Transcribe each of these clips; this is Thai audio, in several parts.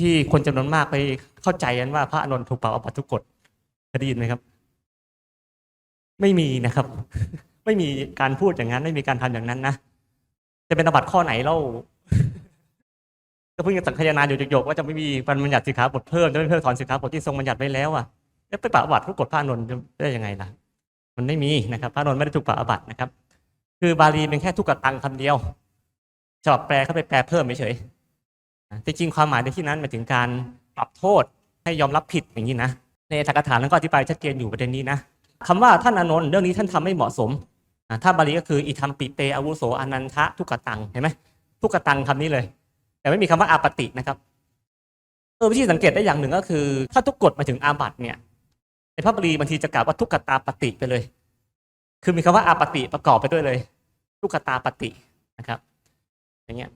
ที่คนจำนวนมากไปเข้าใจกันว่าพระอานนท์ถูกเป่าอาบัติทุกกฎเคยได้ยินไหมครับ ไม่มีนะครับ ไม่มีการพูดอย่างนั้น ไม่มีการทำอย่างนั้นนะจะเป็นอาบัติข้อไหนเล่าก็เพิ่งจะสังคายนาอยู่หยกๆว่าจะไม่มีบัญญัติสิกขาบทเพิ่มจะไม่เพิ่มถอนสิกขาบทที่ทรงบัญญัติไว้แล้วอะแล้วไปปราบัติทุกกฎพระอานนท์ได้ยังไงล่ะ มันไม่มีนะครับพระอานนท์ไม่ได้ถูกปราอาบัตินะครับ คือบาลีเป็นแค่ทุกกตังคำเดียวฉบับแปลเข้าไปแปลเพิ่มเฉยๆ จริงความหมายในที่นั้นหมายถึงการปรับโทษให้ยอมรับผิดอย่างนี้นะในอัตถกถานั้นก็อธิบายชัดเจนอยู่ประเด็นนี้นะคำว่าท่านอนนท์เรื่องนี้ท่านทำไม่เหมาะสมอ่าถ้าบาลีก็คืออิทัมปิเตอาวุโสอนันทะทุกตังเห็นไหมทุกตังคำนี้เลย แต่ไม่มีคำว่าอาปตินะครับเออวิธีสังเกตได้อย่างหนึ่งก็คือ ถ้าทุกกฎมาถึงอาบัตเนี่ยในพระบาลีบางทีจะกล่าวว่าทุกตาปฏิไปเลย คือมีคำว่าอาปติประกอบไปด้วยเลย ทุกตาปฏินะครับ อย่างเงี้ย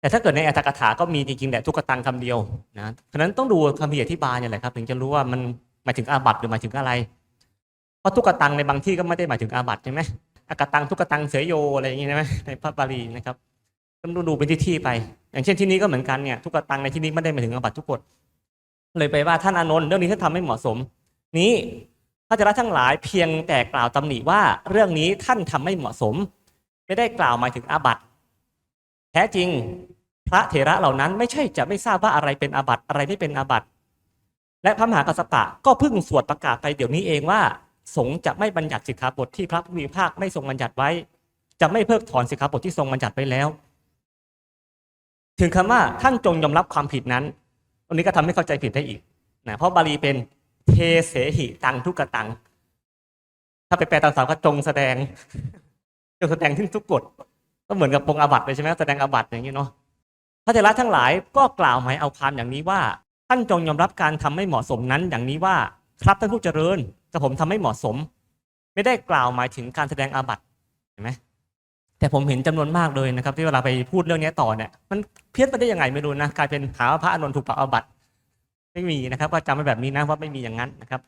แต่ถ้าเกิดในอัตถกถาก็มีจริงๆแหละทุกตังคำเดียวนะฉะนั้นต้องดูคำอธิบายเนี่ยแหละครับ ถึงจะรู้ว่ามันหมายถึงอาบัตหรือหมายถึงอะไร เพราะทุกตังในบางที่ก็ไม่ได้หมายถึงอาบัตใช่ไหมอากตังทุกตังเสยโยอะไรอย่างงี้ใช่ไหมในพระบาลีนะครับต้องดูดูเป็นที่ที่ไป อย่างเช่นที่นี้ก็เหมือนกันเนี่ยทุกตังในที่นี้ไม่ได้หมายถึงอาบัตทุกกฎเลยไปว่าท่านอนนท์เรื่องนี้ท่านทำไม่เหมาะสม นี้พระเจ้าทั้งหลายเพียงแต่กล่าวตำหนิว่าเรื่องนี้ท่านทำไม่เหมาะสม ไม่ได้กล่าวหมายถึงอาบัต แท้จริงพระเถระเหล่านั้นไม่ใช่จะไม่ทราบว่าอะไรเป็นอาบัติอะไรไม่เป็นอาบัติ และพระมหากัสสปะก็เพิ่งสวดประกาศไปเดี๋ยวนี้เองว่า สงฆ์จะไม่บัญญัติสิกขาบทที่พระผู้มีพระภาคไม่ทรงบัญญัติไว้ จะไม่เพิกถอนสิกขาบทที่ทรงบัญญัติไว้แล้ว ถึงคำว่าท่านจงยอมรับความผิดนั้นตรงนี้ก็ทำให้เข้าใจผิดได้อีกนะเพราะบาลีเป็นเทเสหิตังทุกกตัง ถ้าไปแปลตามสามก็จงแสดงจงแสดงที่ทุกกฎ ก็เหมือนกับปรงอาบัติเลยใช่ไหมแสดงอาบัติอย่างนี้เนาะพระเถระทั้งหลายก็กล่าวหมายเอาความอย่างนี้ว่าท่านจงยอมรับการทำไม่เหมาะสมนั้นอย่างนี้ว่าครับท่านผู้เจริญแต่ผมทำไม่เหมาะสม ไม่ได้กล่าวหมายถึงการแสดงอาบัติเห็นไหมแต่ผมเห็นจำนวนมากเลยนะครับ ที่เวลาไปพูดเรื่องนี้ต่อเนี่ยมันเพี้ยนไปได้ยังไงไม่รู้นะกลายเป็นหาว่าพระอานนถูกปรับอาบัติไม่มีนะครับ ก็จำไว้แบบนี้นะว่าไม่มีอย่างนั้นนะครับ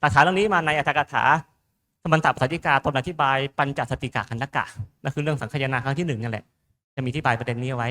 ตถาเรื่องนี้มาในอัตถกถา สมันตปัสสิกาตนอธิบายปัญจสติกาคันธกะนั่นคือเรื่องสังคายนาครั้งที่หนึ่งนั่นแหละจะมีอธิบายประเด็นนี้เอาไว้